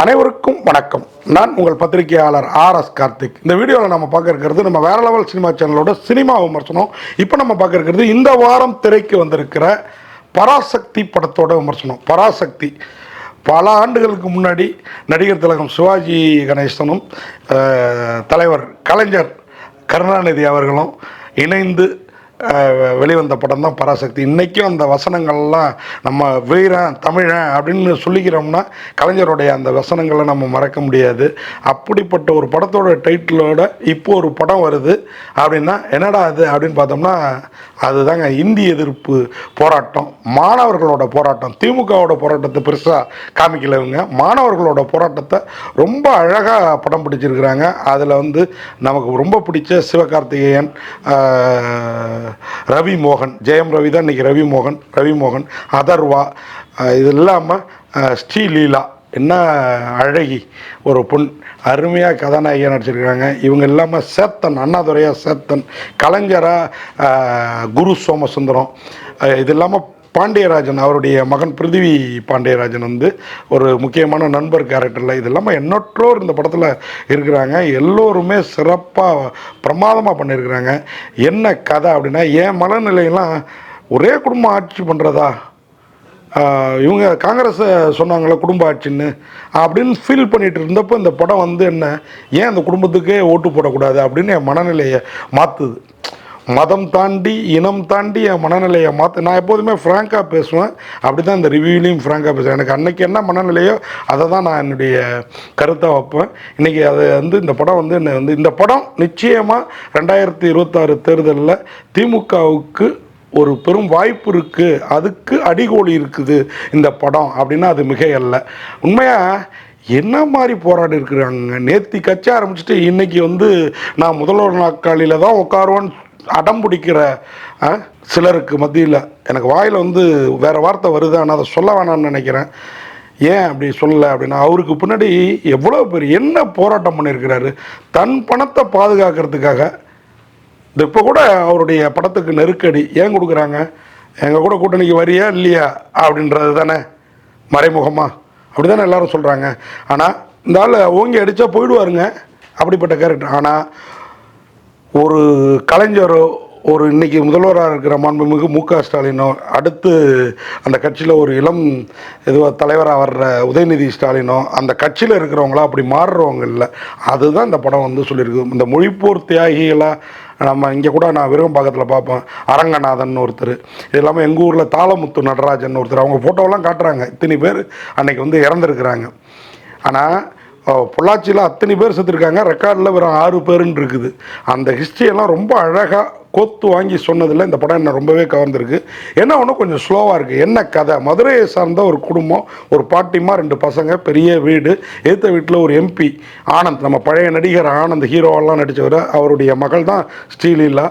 அனைவருக்கும் வணக்கம். நான் உங்கள் பத்திரிகையாளர் ஆர் எஸ் கார்த்திக். இந்த வீடியோவில் நம்ம பார்க்க இருக்கிறது நம்ம வேற லெவல் சினிமா சேனலோட சினிமா விமர்சனம். இப்போ நம்ம பார்க்க இருக்கிறது இந்த வாரம் திரைக்கு வந்திருக்கிற பராசக்தி படத்தோட விமர்சனம். பராசக்தி. பல ஆண்டுகளுக்கு முன்னாடி நடிகர் திலகம் சிவாஜி கணேசனும் தலைவர் கலைஞர் கருணாநிதி அவர்களும் இணைந்து வெளிவந்த படம் தான் பராசக்தி. இன்றைக்கும் அந்த வசனங்கள்லாம் நம்ம வீரன் தமிழன் அப்படின்னு சொல்லிக்கிறோம்னா கலைஞருடைய அந்த வசனங்களை நம்ம மறக்க முடியாது. அப்படிப்பட்ட ஒரு படத்தோட டைட்டிலோட இப்போ ஒரு படம் வருது. அப்படின்னா என்னடா அது அப்படின்னு பார்த்தோம்னா அதுதாங்க இந்தி எதிர்ப்பு போராட்டம். மாணவர்களோட போராட்டம். திமுகவோட போராட்டத்தை பெருசாக காமிக்கல இவங்க. மாணவர்களோட போராட்டத்தை ரொம்ப அழகாக படம் பிடிச்சிருக்கிறாங்க. அதில் வந்து நமக்கு ரொம்ப பிடிச்ச சிவகார்த்திகேயன் ரவி மோகன் ஜெயம் ரவி தான் இன்றைக்கி ரவி மோகன் ரவி மோகன் அதர்வா இது இல்லாமல் ஸ்ரீலீலா என்ன அழகி ஒரு பொன் அருமையாக கதாநாயகியாக நடிச்சிருக்கிறாங்க இவங்க இல்லாமல் சேத்தன் அண்ணாதுரையா சேத்தன் கலைஞராக குரு சோமசுந்தரம் இது இல்லாமல் பாண்டியராஜன் அவருடைய மகன் பிருத்திவி பாண்டியராஜன் வந்து ஒரு முக்கியமான நண்பர் கேரக்டரில் இது இல்லாமல் எண்ணற்றோர் இந்த படத்தில் இருக்கிறாங்க. எல்லோருமே சிறப்பாக பிரமாதமாக பண்ணியிருக்கிறாங்க. என்ன கதை அப்படின்னா என் மனநிலையெல்லாம் ஒரே குடும்பம் ஆட்சி பண்ணுறதா இவங்க காங்கிரஸ் சொன்னாங்களே குடும்ப ஆட்சின்னு. அப்படின்னு ஃபீல் பண்ணிட்டு இருந்தப்போ இந்த படம் வந்து என்ன ஏன் அந்த குடும்பத்துக்கே ஓட்டு போடக்கூடாது அப்படின்னு என் மனநிலையை மாற்றுது மதம் தாண்டி இனம் தாண்டி என் மனநிலையை மாற்ற நான் எப்போதுமே ஃப்ராங்காக பேசுவேன். அப்படி தான் இந்த ரிவ்யூலையும் ஃப்ராங்காக பேசுவேன். எனக்கு அன்றைக்கி என்ன மனநிலையோ அதை தான் நான் என்னுடைய கருத்தை வைப்பேன். இன்றைக்கி அது வந்து இந்த படம் வந்து என்ன வந்து இந்த படம் நிச்சயமாக ரெண்டாயிரத்தி இருபத்தாறு தேர்தலில் திமுகவுக்கு ஒரு பெரும் வாய்ப்பு இருக்குது அதுக்கு அடிகோலி இருக்குது இந்த படம் அப்படின்னா அது மிக அல்ல உண்மையாக என்ன மாதிரி போராடி இருக்கிறாங்க? நேத்தி கட்சி ஆரம்பிச்சுட்டு இன்னைக்கு வந்து நான் முதல்வர் நாற்காலியில் தான் உட்காருவேன்னு அடம் பிடிக்கிற ஆ, சிலருக்கு மத்தியில் எனக்கு வாயில் வந்து வேறு வார்த்தை வருது ஆனால் அதை சொல்ல வேணாம்னு நினைக்கிறேன். ஏன் அப்படி சொல்லலை அப்படின்னா அவருக்கு பின்னாடி எவ்வளோ பேர் என்ன போராட்டம் பண்ணியிருக்கிறாரு தன் பணத்தை பாதுகாக்கிறதுக்காக. இந்த இப்போ கூட அவருடைய படத்துக்கு நெருக்கடி ஏன் கொடுக்குறாங்க? எங்கள் கூட கூட்டணிக்கு வரியா இல்லையா? அப்படின்றது தானே மறைமுகமாக அப்படி தானே எல்லாரும் சொல்கிறாங்க ஆனால் இந்த ஆள் ஓங்கி அடித்தா போயிடுவாருங்க அப்படிப்பட்ட கேரக்டர் ஆனால் ஒரு கலைஞரோ ஒரு இன்னைக்கு முதல்வராக இருக்கிற மாண்புமிகு மு க ஸ்டாலினோ அடுத்து அந்த கட்சியில் ஒரு இளம் இதுவாக தலைவராக வர்ற உதயநிதி ஸ்டாலினோ அந்த கட்சியில் இருக்கிறவங்களா அப்படி மாறுறவங்க இல்லை. அதுதான் இந்த படம் வந்து சொல்லியிருக்கு. இந்த மொழிப்போர் தியாகிகளாக நம்ம இங்கே கூட நான் விருகம்பாக்கத்தில் பார்ப்பேன். அரங்கநாதன் ஒருத்தர் இது இல்லாமல் எங்கள் ஊரில் தாளமுத்து நடராஜன் ஒருத்தர் அவங்க ஃபோட்டோவெல்லாம் காட்டுறாங்க. இத்தனை பேர் அன்னைக்கு வந்து இறந்துருக்குறாங்க. ஆனால் பொள்ளாச்சியில் அத்தனை பேர் செத்துருக்காங்க. ரெக்கார்டில் வெறும் ஆறு பேருன்னு இருக்குது. அந்த ஹிஸ்ட்ரியெல்லாம் ரொம்ப அழகாக கோத்து வாங்கி சொன்னதில் இந்த படம் என்ன ரொம்பவே கவர்ந்துருக்கு. என்ன ஒன்று கொஞ்சம் ஸ்லோவாக இருக்குது என்ன கதை? மதுரையை சார்ந்த ஒரு குடும்பம் ஒரு பாட்டிமா ரெண்டு பசங்க பெரிய வீடு ஏற்ற வீட்டில் ஒரு எம்பி ஆனந்த் நம்ம பழைய நடிகர் ஆனந்த் ஹீரோவெல்லாம் நடித்தவர் அவருடைய மகள் தான் ஸ்டீலீலா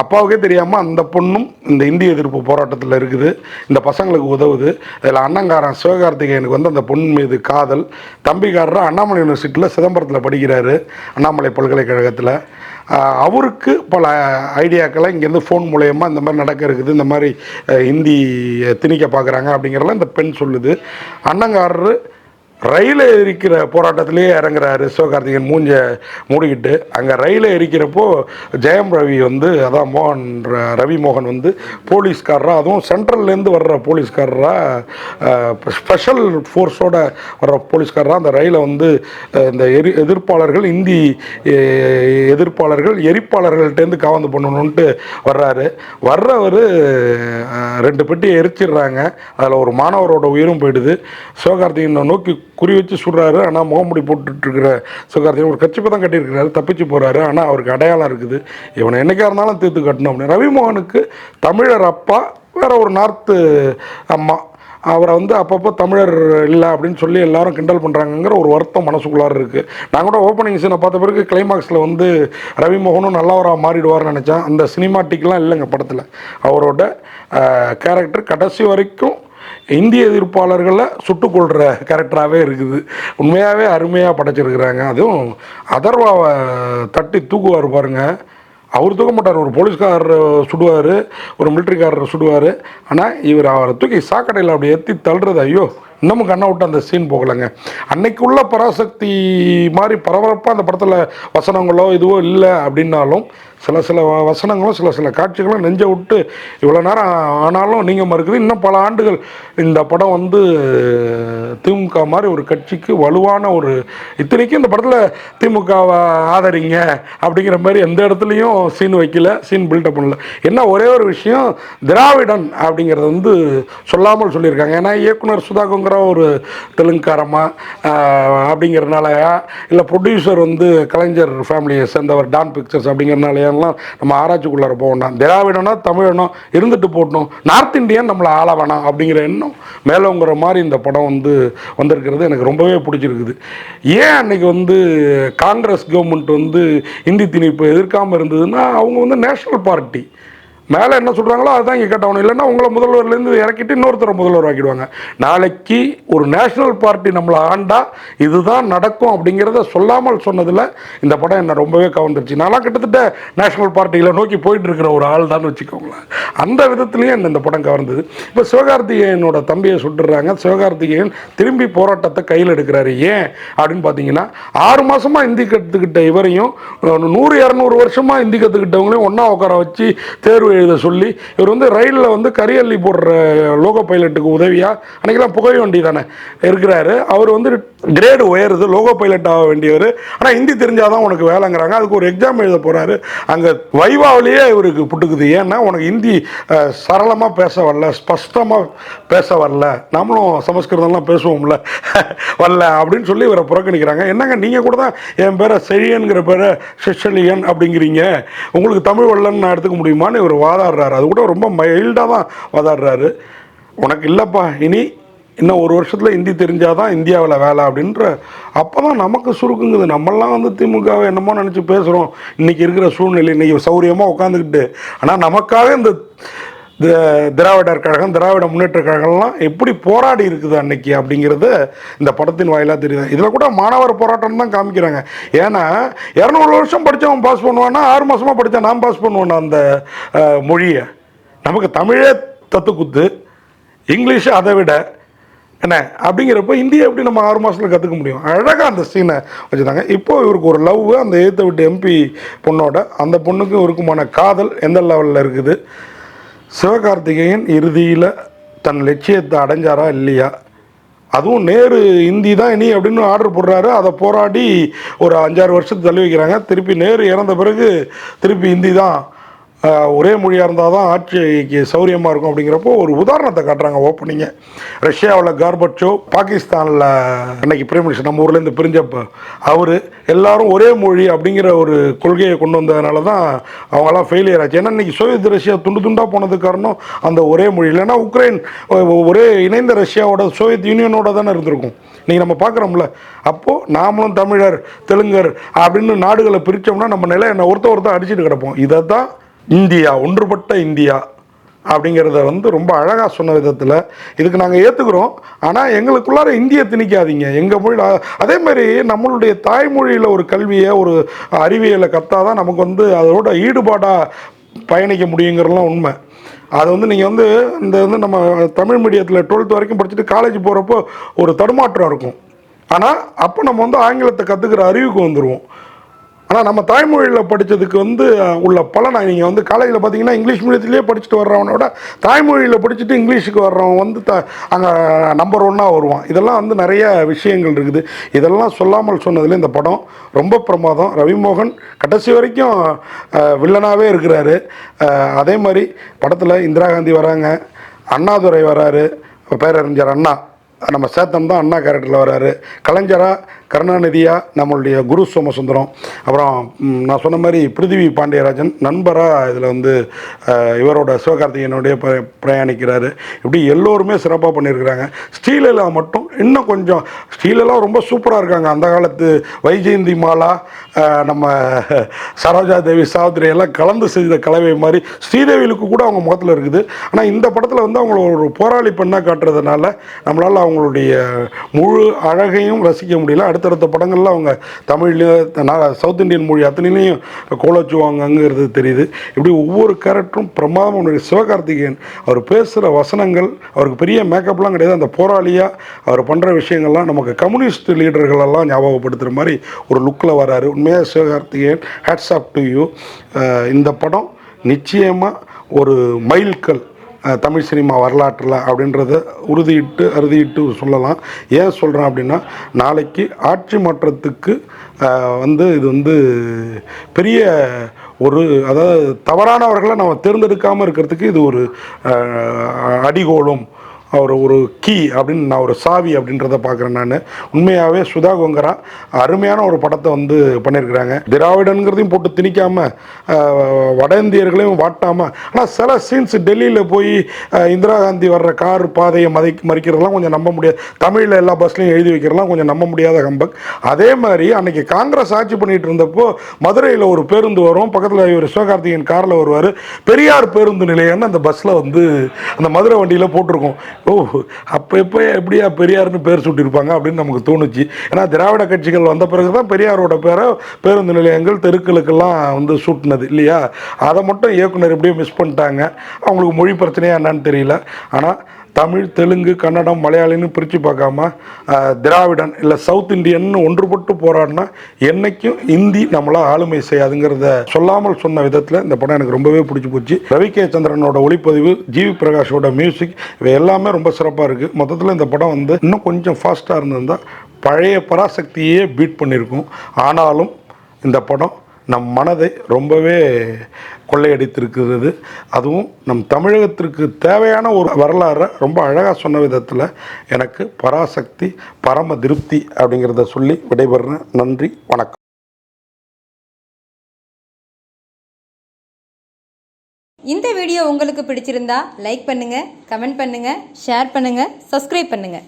அப்பாவுக்கே தெரியாமல் அந்த பொண்ணும் இந்த இந்திய எதிர்ப்பு போராட்டத்தில் இருக்குது. இந்த பசங்களுக்கு உதவுது. இதில் அண்ணங்காரன் சிவகார்த்திகேயனுக்கு வந்து அந்த பொண்ணு மீது காதல். தம்பிக்காரர் அண்ணாமலை யூனிவர்சிட்டியில் சிதம்பரத்தில் படிக்கிறாரு. அண்ணாமலை பல்கலைக்கழகத்தில். அவருக்கு பல ஐடியாக்களை இங்கேருந்து ஃபோன் மூலயமா இந்த மாதிரி நடக்க இருக்குது இந்த மாதிரி ஹிந்தி திணிக்க பார்க்குறாங்க அப்படிங்கிறலாம் இந்த பெண் சொல்லுது. அண்ணங்காரரு ரயிலை எரிக்கிற போராட்டத்திலேயே இறங்குறாரு சிவகார்த்திகேயன் மூஞ்ச மூடிக்கிட்டு. அங்கே ரயிலை எரிக்கிறப்போ ஜெயம் ரவி வந்து அதான் மோகன் ரவி மோகன் வந்து போலீஸ்காரராக அதுவும் சென்ட்ரல்லேருந்து வர்ற போலீஸ்காரராக ஸ்பெஷல் ஃபோர்ஸோட வர்ற போலீஸ்காரராக அந்த ரயிலை வந்து இந்த எரி எதிர்ப்பாளர்கள் இந்தி எதிர்ப்பாளர்கள் எரிப்பாளர்கள்ட்டேருந்து காவந்து பண்ணணுன்ட்டு வர்றாரு. வர்றவர் ரெண்டு பெட்டி எரிச்சிடுறாங்க. அதில் ஒரு மாணவரோட உயிரும் போயிடுது. சிவகார்த்திகேயனை நோக்கி குறி வச்சு சுடுறாரு. ஆனால் முகமுடி போட்டுட்ருக்கிற சிவகார்த்திகேயன் ஒரு கட்சி தான் கட்டியிருக்கிறாரு. தப்பிச்சு போகிறாரு ஆனால் அவருக்கு அடையாளம் இருக்குது. இவனை என்னைக்காக இருந்தாலும் தீர்த்து கட்டணும் அப்படின்னு. ரவிமோகனுக்கு தமிழர் அப்பா வேற ஒரு நார்த்து அம்மா. அவரை வந்து அப்பப்போ தமிழர் இல்லை அப்படின்னு சொல்லி எல்லாரும் கிண்டல் பண்ணுறாங்கங்கிற ஒரு வருத்தம் மனசுக்குள்ளார இருக்குது நான் கூட ஓப்பனிங் சீனை பார்த்த பிறகு கிளைமாக்ஸில் வந்து ரவிமோகனும் நல்லவராக மாறிடுவார்னு நினச்சேன். அந்த சினிமாட்டிக்லாம் இல்லைங்க படத்தில். அவரோட கேரக்டர் கடைசி வரைக்கும் இந்திய எதிர்ப்பாளர்களை சுட்டுக்கொள்கிற கேரக்டராகவே இருக்குது. உண்மையாகவே அருமையாக படைச்சிருக்கிறாங்க. அதுவும் அதர்வாவை தட்டி தூக்குவார் பாருங்க. அவர் தூக்க மாட்டார். ஒரு போலீஸ்காரர் சுடுவார் ஒரு மிலிட்ரிக்காரர் சுடுவார். ஆனால் இவர் அவரை தூக்கி சாக்கடையில் அப்படி ஏற்றி தள்ளுறது ஐயோ இன்னமும் கண்ணை விட்டு அந்த சீன் போகலைங்க. அன்னைக்குள்ள பராசக்தி மாதிரி பரபரப்பாக அந்த படத்தில் வசனங்களோ இதுவோ இல்லை அப்படின்னாலும் சில சில வ- வசனங்களும் சில சில காட்சிகளும் நெஞ்சை விட்டு இவ்வளோ நேரம் ஆனாலும் நீங்கள் மறுக்குது. இன்னும் பல ஆண்டுகள் இந்த படம் வந்து திமுக மாதிரி ஒரு கட்சிக்கு வலுவான ஒரு இத்தனைக்கும் இந்த படத்தில் திமுகவை ஆதரிங்க அப்படிங்கிற மாதிரி எந்த இடத்துலையும் சீன் வைக்கல சீன் பில்டப் பண்ணல. என்ன ஒரே ஒரு விஷயம் திராவிடன் அப்படிங்கிறது வந்து சொல்லாமல் சொல்லியிருக்காங்க. ஏன்னா இயக்குனர் சுதாகுங்கிற ஒரு தெலுங்குக்காரமா அப்படிங்கிறனாலயா இல்லை ப்ரொடியூசர் வந்து கலைஞர் ஃபேமிலியை சேர்ந்தவர் டான் பிக்சர்ஸ் இந்தியன்லாம் நம்ம ஆராய்ச்சிக்குள்ளார போக வேண்டாம் திராவிடனா தமிழனோ இருந்துட்டு போட்டோம் நார்த் இந்தியன் நம்மளை ஆள வேணாம் அப்படிங்கிற எண்ணம் மேலோங்கிற மாதிரி இந்த படம் வந்து வந்திருக்கிறது எனக்கு ரொம்பவே பிடிச்சிருக்குது. ஏன் அன்னைக்கு வந்து காங்கிரஸ் கவர்மெண்ட் வந்து இந்தி திணிப்பு எதிர்க்காமல் இருந்ததுன்னா அவங்க வந்து நேஷனல் பார்ட்டி மேலே என்ன சொல்கிறாங்களோ அதுதான் இங்கே கேட்டவனும் இல்லைன்னா உங்களை முதல்வர்லேருந்து இறக்கிட்டு இன்னொருத்தரை முதல்வர் ஆக்கிடுவாங்க. நாளைக்கு ஒரு நேஷனல் பார்ட்டி நம்மளை ஆண்டா இதுதான் நடக்கும் அப்படிங்கிறத சொல்லாமல் சொன்னதில் இந்த படம் என்னை ரொம்பவே கவர்ந்துருச்சு. நான்லாம் கிட்டத்தட்ட நேஷனல் பார்ட்டியில் நோக்கி போயிட்டு இருக்கிற ஒரு ஆள் தான் வச்சுக்கோங்களேன். அந்த விதத்துலேயும் என்ன இந்த படம் கவர்ந்தது. இப்போ சிவகார்த்திகேயனோட தம்பியை சுட்டுறாங்க. சிவகார்த்திகேயன் திரும்பி போராட்டத்தை கையில் எடுக்கிறாரு. ஏன் அப்படின்னு பார்த்தீங்கன்னா ஆறு மாதமாக இந்தி கற்றுக்கிட்ட இவரையும் நூறு இரநூறு வருஷமாக ஹிந்தி கற்றுக்கிட்டவங்களையும் ஒன்றா உட்கார வச்சு தேர்வு எழுத சொல்லி இவர் வந்து ரயிலில் வந்து கரியல்லி போடுற லோகோ பைலட்டுக்கு உதவியா அன்றைக்கெல்லாம் புகை வண்டி தானே இருக்கிறாரு. அவர் வந்து கிரேடு உயருது லோகோ பைலட் ஆக வேண்டியவர். ஆனால் ஹிந்தி தெரிஞ்சாதான் உனக்கு வேலைங்கிறாங்க. அதுக்கு ஒரு எக்ஸாம் எழுத போறாரு. அங்கே வைவாவிலேயே இவருக்கு புட்டுக்குது. ஏன்னா உனக்கு ஹிந்தி சரளமாக பேச வரல ஸ்பஷ்டமாக பேச வரல. நம்மளும் சமஸ்கிருதம்லாம் பேசுவோம்ல வரல அப்படின்னு சொல்லி இவரை புறக்கணிக்கிறாங்க. என்னங்க நீங்கள் கூட தான் என் பேரை செழியனுங்கிற பேரை செஷலியன் அப்படிங்கிறீங்க? உங்களுக்கு தமிழ் வரலன்னு நான் எடுத்துக்க முடியுமான்னு இவர் வாதாடுறாரு. அது கூட ரொம்ப மைல்டாக தான் வாதாடுறாரு. உனக்கு இல்லைப்பா இனி இன்னும் ஒரு வருஷத்தில் ஹிந்தி தெரிஞ்சாதான் இந்தியாவில் வேலை அப்படின்ற அப்போ தான் நமக்கு சுருக்குங்குது. நம்மளாம் வந்து திமுகவை என்னமோ நினச்சி பேசுகிறோம் இன்றைக்கி இருக்கிற சூழ்நிலை இன்றைக்கி சௌரியமாக உட்காந்துக்கிட்டு ஆனால் நமக்காக இந்த திராவிடர் கழகம் திராவிட முன்னேற்ற கழகம்லாம் எப்படி போராடி இருக்குது அன்னைக்கு அப்படிங்கிறது இந்த படத்தின் வாயிலாக தெரியுது. இதில் கூட மாணவர் போராட்டம் தான் காமிக்கிறாங்க. ஏன்னா இரநூறு வருஷம் படித்தவன் பாஸ் பண்ணுவான்னா ஆறு மாதமாக படித்தா நான் பாஸ் பண்ணுவேன் அந்த மொழியை. நமக்கு தமிழே தத்துக்குத்து இங்கிலீஷ் அதை விட என்ன அப்படிங்கிறப்ப இந்தியை எப்படி நம்ம ஆறு மாதத்தில் கற்றுக்க முடியும்? அழகாக அந்த சீனை வச்சுருந்தாங்க. இப்போ இவருக்கு ஒரு லவ் அந்த ஏற்ற விட்டு எம்பி பொண்ணோட அந்த பொண்ணுக்கும் இவருக்குமான காதல் எந்த லெவலில் இருக்குது? சிவகார்த்திகேயன் இறுதியில் தன் லட்சியத்தை அடைஞ்சாரா இல்லையா? அதுவும் நேரு இந்தி தான் இனி அப்படின்னு ஆர்டர் போடுறாரு. அதை போராடி ஒரு அஞ்சாறு வருஷத்துக்கு தள்ளி வைக்கிறாங்க. திருப்பி நேரு இறந்த பிறகு திருப்பி ஹிந்தி தான். ஒரே மொழியாக இருந்தால் தான் ஆட்சிக்கு சௌரியமாக இருக்கும் அப்படிங்கிறப்போ ஒரு உதாரணத்தை காட்டுறாங்க ஓப்பனிங்க. ரஷ்யாவில் கார்பட்சோ பாகிஸ்தானில் அன்னைக்கு பிரைம் மினிஸ்டர் நம்ம ஊர்லேருந்து பிரிஞ்சப்போ அவர் எல்லாரும் ஒரே மொழி அப்படிங்கிற ஒரு கொள்கையை கொண்டு வந்ததுனால தான் அவங்களாம் ஃபெயிலியர் ஆச்சு. ஏன்னா இன்னைக்கு சோவியத் ரஷ்யா துண்டு துண்டாக போனதுக்கு காரணம் அந்த ஒரே மொழி. இல்லைன்னா உக்ரைன் ஒரே இணைந்த ரஷ்யாவோட சோவியத் யூனியனோட தானே இருந்திருக்கும். நீங்கள் நம்ம பார்க்குறோம்ல. அப்போது நாமளும் தமிழர் தெலுங்கர் அப்படின்னு நாடுகளை பிரித்தோம்னா நம்ம நிலை என்ன? ஒருத்த ஒருத்தர் அடிச்சுட்டு கிடப்போம். இதை தான் இந்தியா ஒன்றுபட்ட இந்தியா அப்படிங்கிறத வந்து ரொம்ப அழகாக சொன்ன விதத்தில் இதுக்கு நாங்கள் ஏற்றுக்கிறோம் ஆனால் எங்களுக்குள்ளார இந்திய திணிக்காதீங்க. எங்கள் மொழியில் அதே மாதிரி நம்மளுடைய தாய்மொழியில் ஒரு கல்வியை ஒரு அறிவியலை கற்றா தான் நமக்கு வந்து அதோட ஈடுபாடாக பயணிக்க முடியுங்கிறதுலாம் உண்மை. அது வந்து நீங்கள் வந்து இந்த வந்து நம்ம தமிழ் மீடியத்தில் டுவெல்த் வரைக்கும் படிச்சுட்டு காலேஜ் போகிறப்போ ஒரு தடுமாற்றம் இருக்கும். ஆனால் அப்போ நம்ம வந்து ஆங்கிலத்தை கற்றுக்கிற அறிவுக்கு வந்துடுவோம் ஆனால் நம்ம தாய்மொழியில் படித்ததுக்கு வந்து உள்ள பலனை நீங்கள் வந்து காலேஜில் பார்த்தீங்கன்னா இங்கிலீஷ் மீடியத்திலே படிச்சுட்டு வர்றவனோட தாய்மொழியில் படிச்சுட்டு இங்கிலீஷுக்கு வர்றவன் வந்து த அங்கே நம்பர் ஒன்னாக வருவான். இதெல்லாம் வந்து நிறைய விஷயங்கள் இருக்குது. இதெல்லாம் சொல்லாமல் சொன்னதில் இந்த படம் ரொம்ப பிரமாதம். ரவிமோகன் கடைசி வரைக்கும் வில்லனாகவே இருக்கிறாரு. அதே மாதிரி படத்தில் இந்திரா காந்தி வராங்க அண்ணாதுரை வராரு பேரறிஞர் அண்ணா நம்ம சேத்தன் தான் அண்ணா கேரக்டரில் வராரு. கலைஞராக கருணாநிதியா நம்மளுடைய குரு சோமசுந்தரம் அப்புறம் நான் சொன்ன மாதிரி பிருத்திவி பாண்டியராஜன் நண்பராக இதில் வந்து இவரோட சிவகார்த்திகேயனுடைய ப- பிரயாணிக்கிறாரு. இப்படி எல்லோருமே சிறப்பாக பண்ணியிருக்கிறாங்க ஸ்ரீலலா மட்டும் இன்னும் கொஞ்சம் ஸ்ரீலலா ரொம்ப சூப்பராக இருக்காங்க. அந்த காலத்து வைஜெயந்தி மாலா நம்ம சரோஜா தேவி சாவித்ரி எல்லாம் கலந்து செய்த கலவை மாதிரி ஸ்ரீதேவிலுக்கு கூட அவங்க முகத்தில் இருக்குது. ஆனால் இந்த படத்தில் வந்து அவங்கள ஒரு போராளி பெண்ணாக காட்டுறதுனால நம்மளால் அவங்களுடைய முழு அழகையும் ரசிக்க முடியல. அடுத்தடுத்த படங்கள்லாம் அவங்க தமிழ்லேயும் சவுத் இந்தியன் மொழி அத்தனையிலையும் கோலச்சுவாங்கங்கிறது தெரியுது. இப்படி ஒவ்வொரு கேரக்டரும் பிரமாதம் ஒன்று சிவகார்த்திகேயன் அவர் பேசுகிற வசனங்கள் அவருக்கு பெரிய மேக்கப்லாம் கிடையாது. அந்த போராளியாக அவர் பண்ணுற விஷயங்கள்லாம் நமக்கு கம்யூனிஸ்ட் லீடர்களெல்லாம் ஞாபகப்படுத்துகிற மாதிரி ஒரு லுக்கில் வராரு. உண்மையாக Sivakarthikeyan hats off to you இந்த படம் நிச்சயமாக ஒரு மைல்கல் தமிழ் சினிமா வரலாற்றில் அப்படின்றத உறுதியிட்டு அறுதியிட்டு சொல்லலாம். ஏன் சொல்கிறேன் அப்படின்னா நாளைக்கு ஆட்சி மாற்றத்துக்கு வந்து இது வந்து பெரிய ஒரு அதாவது தவறானவர்களை நம்ம தேர்ந்தெடுக்காமல் இருக்கிறதுக்கு இது ஒரு அடிகோலும் அவர் ஒரு கீ அப்படின்னு நான் ஒரு சாவி அப்படின்றத பார்க்குறேன் நான். உண்மையாகவே சுதா கொங்கரா அருமையான ஒரு படத்தை வந்து பண்ணியிருக்கிறாங்க. திராவிடன்கிறதையும் போட்டு திணிக்காம வட இந்தியர்களையும் வாட்டாமல் ஆனால் சில சீன்ஸ் டெல்லியில் போய் இந்திரா காந்தி வர்ற கார் பாதையை மதை மறிக்கிறதெல்லாம் கொஞ்சம் நம்ப முடியாது தமிழில் எல்லா பஸ்லையும் எழுதி வைக்கிறதெல்லாம் கொஞ்சம் நம்ப முடியாத கம்பக். அதே மாதிரி அன்றைக்கி காங்கிரஸ் ஆட்சி பண்ணிகிட்டு இருந்தப்போ மதுரையில் ஒரு பேருந்து வரும். பக்கத்தில் இவர் சிவகார்த்திகேயன் காரில் வருவார். பெரியார் பேருந்து நிலையம்னு அந்த பஸ்ஸில் வந்து அந்த மதுரை வண்டியில் போட்டிருக்கோம். ஓ அப்போ எப்போ எப்படியா பெரியார்னு பேர் சுட்டியிருப்பாங்க அப்படின்னு நமக்கு தோணுச்சு. ஏன்னா திராவிட கட்சிகள் வந்த பிறகு தான் பெரியாரோட பேரை பேருந்து நிலையங்கள் தெருக்களுக்கெல்லாம் வந்து சூட்டினது இல்லையா? அதை மட்டும் இயக்குனர் எப்படியோ மிஸ் பண்ணிட்டாங்க. அவங்களுக்கு மொழி பிரச்சனையா என்னன்னு தெரியல. ஆனால் தமிழ் தெலுங்கு கன்னடம் மலையாளின்னு பிரித்து பார்க்காம திராவிடன் இல்லை சவுத் இண்டியன்னு ஒன்றுபட்டு போராடினா என்னைக்கும் இந்தி நம்மளா ஆளுமை செய்யாதுங்கிறத சொல்லாமல் சொன்ன விதத்தில் இந்த படம் எனக்கு ரொம்பவே பிடிச்சி போச்சு. ரவி கே சந்திரனோட ஒளிப்பதிவு ஜிவி பிரகாஷோட மியூசிக் இவை எல்லாமே ரொம்ப சிறப்பாக இருக்குது மொத்தத்தில் இந்த படம் வந்து இன்னும் கொஞ்சம் ஃபாஸ்ட்டாக இருந்திருந்தால் பழைய பராசக்தியே பீட் பண்ணியிருக்கும் ஆனாலும் இந்த படம் நம் மனதை ரொம்பவே கொள்ளையடித்திருக்கிறது. அதுவும் நம் தமிழகத்திற்கு தேவையான ஒரு வரலாறை ரொம்ப அழகாக சொன்ன விதத்தில் எனக்கு பராசக்தி பரம திருப்தி அப்படிங்கிறத சொல்லி விடைபெறுறேன் நன்றி வணக்கம். இந்த வீடியோ உங்களுக்கு பிடிச்சிருந்தா லைக் பண்ணுங்கள் கமெண்ட் பண்ணுங்கள் ஷேர் பண்ணுங்கள் சப்ஸ்கிரைப் பண்ணுங்கள்